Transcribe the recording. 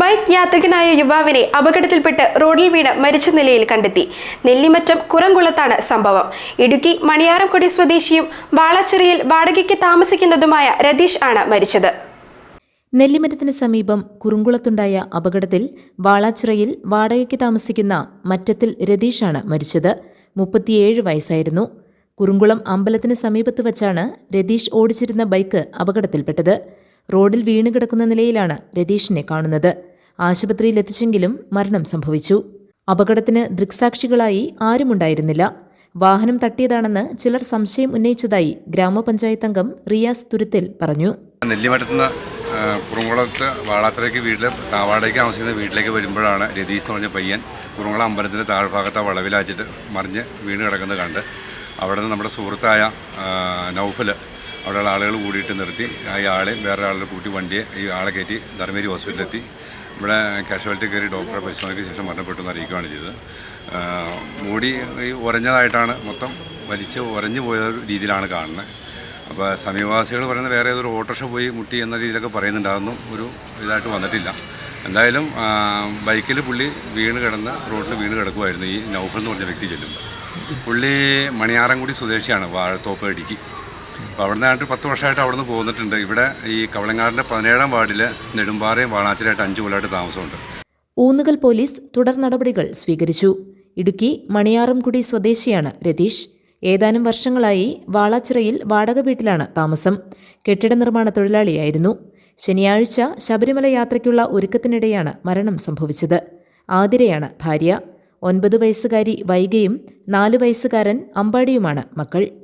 Bike യാത്രികനായ യുവാവിനെ അപകടത്തിൽപ്പെട്ട് റോഡിൽ വീണ് മരിച്ച നിലയിൽ കണ്ടെത്തി. നെല്ലിമറ്റം കുറംകുളത്താണ് സംഭവം. ഇടുക്കി മണിയാറംകൊടി സ്വദേശിയും വാളാച്ചിറയിൽ വാടകയ്ക്ക് താമസിക്കുന്നതുമായ രതീഷ് ആണ് മരിച്ചത്. നെല്ലിമരത്തിന് സമീപം കുറുങ്കുളത്തുണ്ടായ അപകടത്തിൽ വാളാച്ചിറയിൽ വാടകയ്ക്ക് താമസിക്കുന്ന മറ്റത്തിൽ രതീഷാണ് മരിച്ചത്. മുപ്പത്തിയേഴ് വയസ്സായിരുന്നു. കുറുങ്കുളം അമ്പലത്തിന് സമീപത്ത് വച്ചാണ് രതീഷ് ഓടിച്ചിരുന്ന ബൈക്ക് അപകടത്തിൽപ്പെട്ടത്. റോഡിൽ വീണ് കിടക്കുന്ന നിലയിലാണ് രതീഷിനെ കാണുന്നത്. ആശുപത്രിയിൽ എത്തിച്ചെങ്കിലും മരണം സംഭവിച്ചു. അപകടത്തിന് ദൃക്സാക്ഷികളായി ആരുമുണ്ടായിരുന്നില്ല. വാഹനം തട്ടിയതാണെന്ന് ചിലർ സംശയം ഉന്നയിച്ചതായി ഗ്രാമപഞ്ചായത്ത് അംഗം റിയാസ് തുരുത്തിൽ പറഞ്ഞു. നെല്ലിമറ്റത്തുനിന്ന് കുറുങ്കുളത്ത് വാളാത്തറയ്ക്ക് വീട്ടിൽ താവാടേക്ക് താമസിക്കുന്ന വീട്ടിലേക്ക് വരുമ്പോഴാണ് രതീഷ് എന്ന് പറഞ്ഞ പയ്യൻ കുറുങ്കുളം അമ്പലത്തിന്റെ താഴ്ഭാഗത്ത് വളവിലാച്ചിട്ട് മറിഞ്ഞ് വീണ് കിടക്കുന്നത് കണ്ട്. അവിടെ നിന്ന് നമ്മുടെ സുഹൃത്തായ നൗഫൽ അവിടെയുള്ള ആളുകൾ കൂടിയിട്ട് നിർത്തി. ഈ ആളെയും വേറെ ആളുടെ കൂട്ടി വണ്ടിയെ ഈ ആളെ കയറ്റി ധർമ്മേരി ഹോസ്പിറ്റലിലെത്തി. ഇവിടെ കാഷ്വാലിറ്റി കയറി ഡോക്ടറെ പരിശോധനയ്ക്ക് ശേഷം മരണപ്പെട്ടു എന്ന് അറിയിക്കുകയാണ് ചെയ്തത്. മോഡി ഈ ഉറഞ്ഞതായിട്ടാണ് മൊത്തം വലിച്ച് ഉറഞ്ഞു പോയ രീതിയിലാണ് കാണുന്നത്. അപ്പോൾ സമീപവാസികൾ പറയുന്നത് വേറെ ഏതൊരു ഓട്ടോറിക്ഷ പോയി മുട്ടി എന്ന രീതിയിലൊക്കെ പറയുന്നുണ്ടാകുന്നു. ഒരു ഇതായിട്ട് വന്നിട്ടില്ല. എന്തായാലും ബൈക്കിൽ പുള്ളി വീണ് കിടന്ന് റോഡിൽ വീണ് കിടക്കുമായിരുന്നു ഈ നൗഫൽ എന്ന് പറഞ്ഞ വ്യക്തി ചെല്ലുമ്പോൾ. പുള്ളി മണിയാറൻകുടി സ്വദേശിയാണ്. വാഴത്തോപ്പ് ഇടുക്കി. അപ്പോൾ അവിടെ നിന്നായിട്ട് പത്ത് വർഷമായിട്ട് അവിടെ നിന്ന് പോന്നിട്ടുണ്ട്. ഇവിടെ ഈ കവളങ്ങാടിന്റെ പതിനേഴാം വാർഡിൽ നെടുമ്പാറയും വാളാച്ചിലായിട്ട് അഞ്ച് കൊല്ലമായിട്ട് താമസമുണ്ട്. ഊന്നുകൽ പോലീസ് തുടർ നടപടികൾ സ്വീകരിച്ചു. ഇടുക്കി മണിയാറംകുടി സ്വദേശിയാണ് രതീഷ്. ഏതാനും വർഷങ്ങളായി വാളാച്ചിറയിൽ വാടക വീട്ടിലാണ് താമസം. കെട്ടിട നിർമ്മാണ തൊഴിലാളിയായിരുന്നു. ശനിയാഴ്ച ശബരിമല യാത്രയ്ക്കുള്ള ഒരുക്കത്തിനിടെയാണ് മരണം സംഭവിച്ചത്. ആതിരയാണ് ഭാര്യ. ഒൻപത് വയസ്സുകാരി വൈകയും നാല് വയസ്സുകാരൻ അമ്പാടിയുമാണ് മക്കൾ.